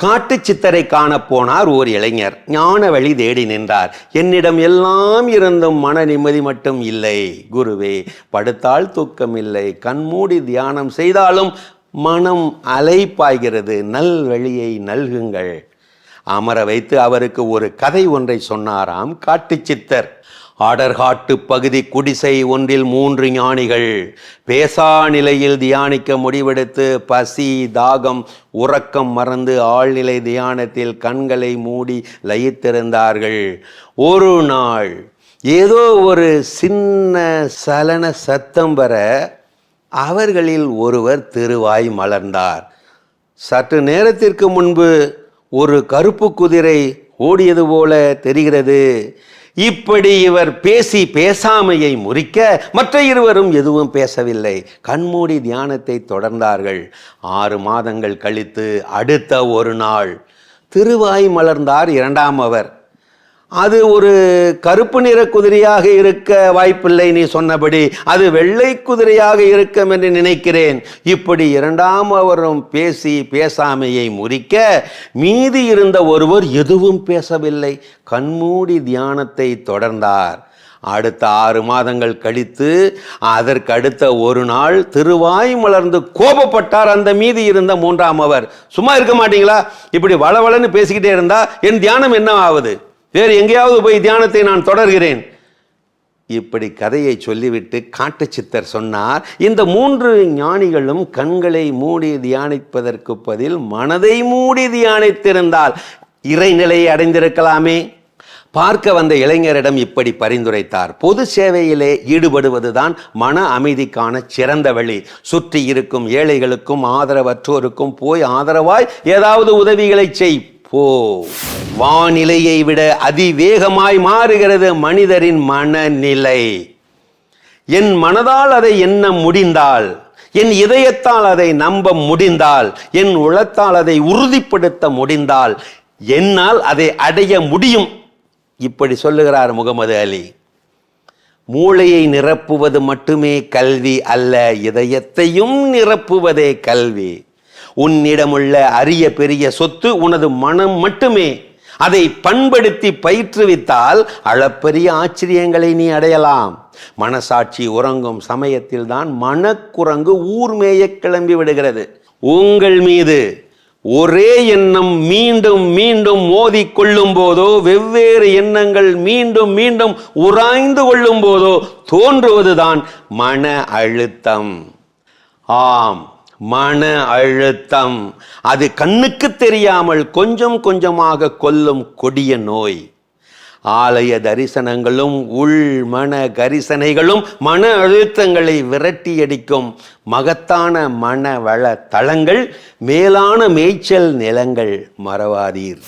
காட்டு சித்தரை காணப் போனார் ஓர் இளைஞர். ஞான வழி தேடி நின்றார். என்னிடம் எல்லாம் இருந்தும் மன நிம்மதி மட்டும் இல்லை. குருவே படுத்தால் தூக்கம் இல்லை. கண்மூடி தியானம் செய்தாலும் மனம் அலைப்பாய்கிறது நல் வழியை நல்குங்கள். அமர வைத்து அவருக்கு ஒரு கதை ஒன்றை சொன்னாராம் காட்டு சித்தர் ஆடர்காட்டு பகுதி குடிசை ஒன்றில் மூன்று ஞானிகள். பேசா நிலையில் தியானிக்க முடிவெடுத்து பசி தாகம் உறக்கம் மறந்து ஆழ்நிலை தியானத்தில் கண்களை மூடி லயித்திருந்தார்கள். ஒரு நாள் ஏதோ ஒரு சின்ன சலன சத்தம் வர அவர்களில் ஒருவர் திருவாய் மலர்ந்தார். சற்று நேரத்திற்கு முன்பு ஒரு கருப்பு குதிரை ஓடியது போல தெரிகிறது. இப்படி இவர் பேசி பேசாமையை முறிக்க மற்ற இருவரும் எதுவும் பேசவில்லை. கண்மூடி தியானத்தை தொடர்ந்தார்கள். ஆறு மாதங்கள் கழித்து அடுத்த ஒரு நாள் திருவாய் மலர்ந்தார் இரண்டாம் அவர். அது ஒரு கருப்பு நிற குதிரையாக இருக்க வாய்ப்பில்லை நீ சொன்னபடி. அது வெள்ளை குதிரையாக இருக்கும் என்று நினைக்கிறேன். இப்படி இரண்டாம் அவரும் பேசி பேசாமையை முறிக்க மீதி இருந்த ஒருவர் எதுவும் பேசவில்லை. கண்மூடி தியானத்தை தொடர்ந்தார். அடுத்த ஆறு மாதங்கள் கழித்து அதற்கு அடுத்த ஒரு நாள் திருவாய் மலர்ந்து கோபப்பட்டார். அந்த மீதி இருந்த மூன்றாம் அவர் சும்மா இருக்க மாட்டீங்களா? இப்படி வளவளன்னு பேசிக்கிட்டே இருந்தா என் தியானம் என்ன ஆகுது வேறு எங்கேயாவது போய் தியானத்தை நான் தொடர்கிறேன். இப்படி கதையை சொல்லிவிட்டு காட்டு சித்தர் சொன்னார் இந்த மூன்று ஞானிகளும் கண்களை மூடி தியானிப்பதற்கு பதில் மனதை மூடி தியானித்திருந்தால் இறைநிலையை அடைந்திருக்கலாமே. பார்க்க வந்த இளைஞரிடம் இப்படி பரிந்துரைத்தார் பொது சேவையிலே ஈடுபடுவதுதான் மன அமைதிக்கான சிறந்த வழி. சுற்றி இருக்கும் ஏழைகளுக்கும் ஆதரவற்றோருக்கும் போய் ஆதரவாய் ஏதாவது உதவிகளை செய் போ. வானிலையை விட அதிவேகமாய் மாறுகிறது மனிதரின் மனநிலை. என் மனதால் அதை எண்ண முடிந்தால் என் இதயத்தால் அதை நம்ப முடிந்தால் என் உளத்தால் அதை உறுதிப்படுத்த முடிந்தால் என்னால் அதை அடைய முடியும். இப்படி சொல்லுகிறார் முகமது அலி. மூளையை நிரப்புவது மட்டுமே கல்வி அல்ல இதயத்தையும் நிரப்புவதே கல்வி. உன்னிடமுள்ள அரிய பெரிய சொத்து உனது மனம் மட்டுமே. அதை பண்படுத்தி பயிற்றுவித்தால் அளப்பரிய ஆச்சரியங்களை நீ அடையலாம். மனசாட்சி உறங்கும் சமயத்தில் தான் மனக்குரங்கு ஊர்மேய கிளம்பி விடுகிறது. உங்கள் மீது ஒரே எண்ணம் மீண்டும் மீண்டும் மோதி கொள்ளும் போதோ வெவ்வேறு எண்ணங்கள் மீண்டும் மீண்டும் உராய்ந்து கொள்ளும் போதோ தோன்றுவதுதான் மன அழுத்தம். ஆம். மன அழுத்தம். அது கண்ணுக்கு தெரியாமல் கொஞ்சம் கொஞ்சமாக கொல்லும் கொடிய நோய். ஆலய தரிசனங்களும் உள் மன கரிசனைகளும் மன அழுத்தங்களை விரட்டியடிக்கும் மகத்தான மன வள தளங்கள் மேலான மேய்ச்சல் நிலங்கள். மறவாதீர்.